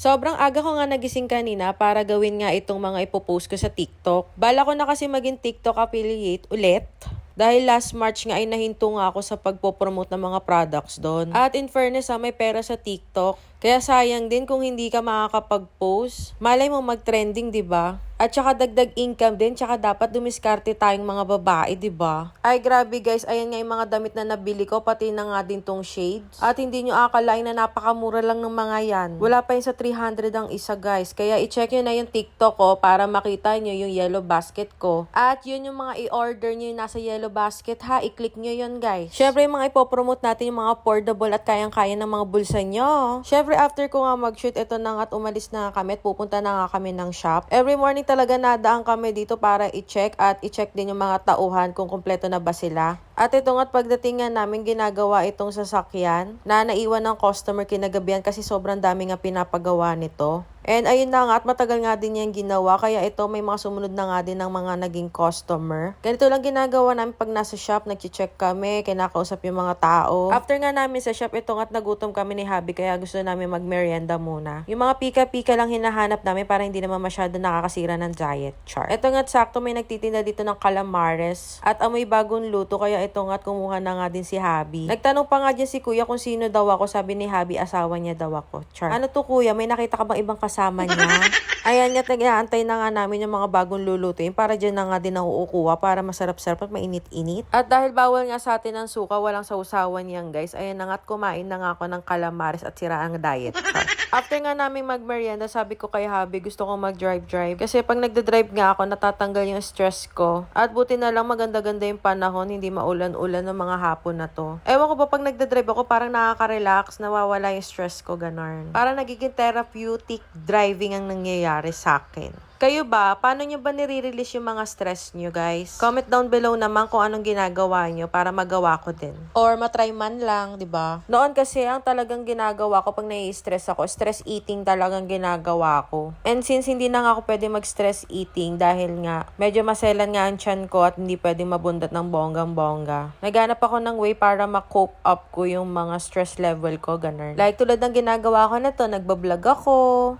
Sobrang aga ko nga nagising kanina para gawin nga itong mga ipopost ko sa TikTok. Bala ko na kasi maging TikTok affiliate ulit. Dahil last March nga ay nahinto nga ako sa pagpopromote ng mga products doon. At in fairness ha, may pera sa TikTok. Kaya sayang din kung hindi ka makakapag-post. Malay mo mag-trending, di ba? At saka dagdag income din, tsaka dapat dumiskarte tayong mga babae, di ba? Ay grabe guys, ayan nga yung mga damit na nabili ko, pati na nga din tong shades. At hindi nyo akalain na napakamura lang ng mga yan. Wala pa yun sa 300 ang isa guys. Kaya i-check nyo na yung TikTok ko para makita nyo yung yellow basket ko. At yun yung mga i-order nyo yung nasa yellow basket ha, i-click nyo yun guys. Syempre yung mga ipopromote natin yung mga affordable at kayang-kaya ng mga bulsa nyo. Syempre after ko nga mag-shoot, ito na nga at umalis na nga kami at pupunta na nga kami ng shop. Every morning talaga nadaan kami dito para i-check at i-check din yung mga tauhan kung kumpleto na ba sila. At ito nga't pagdating nga namin ginagawa itong sasakyan na naiwan ng customer kinagabihan kasi sobrang dami nga pinapagawa nito. And ayun na nga at matagal nga din yung ginawa kaya ito may mga sumunod na nga din ng mga naging customer. Ganito lang ginagawa namin pag nasa shop, nag-check kami, kinakausap yung mga tao. After nga namin sa shop, ito nga't nagutom kami ni Habi kaya gusto namin magmerienda muna. Yung mga pika-pika lang hinahanap namin para hindi naman masyado nakakasira ng diet chart. Ito nga't sakto may nagtitinda dito ng calamares at amoy bagong luto kaya ito nga't kumuha na nga din si Habi. Nagtanong pa nga dyan si kuya kung sino daw ako, sabi ni Habi asawa niya daw ako. Char. Ano to kuya, may nakita ka bang ibang kasama niya? Ayan nga, nag-aantay na nga namin yung mga bagong lulutuin para dyan na nga din nauukuha para masarap-sarap at mainit-init. At dahil bawal nga sa atin ang suka, walang sausawan yan guys. Ayan na nga at kumain na nga ako ng calamares at sira ang diet. After nga namin magmerienda, sabi ko kay Habi, gusto ko mag-drive-drive. Kasi pag nagda-drive nga ako, natatanggal yung stress ko. At buti na lang maganda-ganda yung panahon, hindi maulan-ulan ng mga hapon na to. Ewan ko ba pag nagda-drive ako, parang nakaka-relax, nawawala yung stress ko, ganon. Parang nagiging therapeutic driving ang nangyayari sa akin. Kayo ba, paano nyo ba nire-release yung mga stress nyo, guys? Comment down below naman kung anong ginagawa nyo para magawa ko din. Or matry man lang, di ba? Noon kasi, ang talagang ginagawa ko pag nai-stress ako, stress eating talagang ginagawa ko. And since hindi na nga ako pwede mag-stress eating dahil nga medyo maselan nga ang tiyan ko at hindi pwede mabundat ng bonggang-bongga. Naghanap ako ng way para ma-cope up ko yung mga stress level ko, ganun. Like tulad ng ginagawa ko na to, nagbablog ako.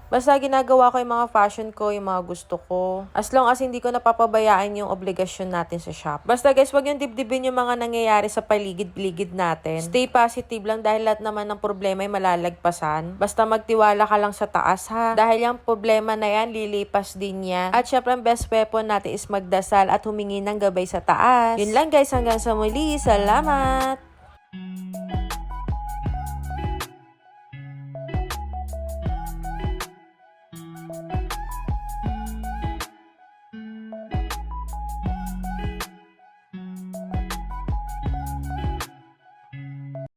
Basta ginagawa ko yung mga fashion ko, yung mga gusto ko. As long as hindi ko napapabayaan yung obligasyon natin sa shop. Basta guys, wag yung dibdibin yung mga nangyayari sa paligid-ligid natin. Stay positive lang dahil lahat naman ng problema ay malalagpasan. Basta magtiwala ka lang sa taas ha. Dahil yung problema na yan, lilipas din yan. At syempre, ang best weapon natin is magdasal at humingi ng gabay sa taas. Yun lang guys, hanggang sa muli. Salamat!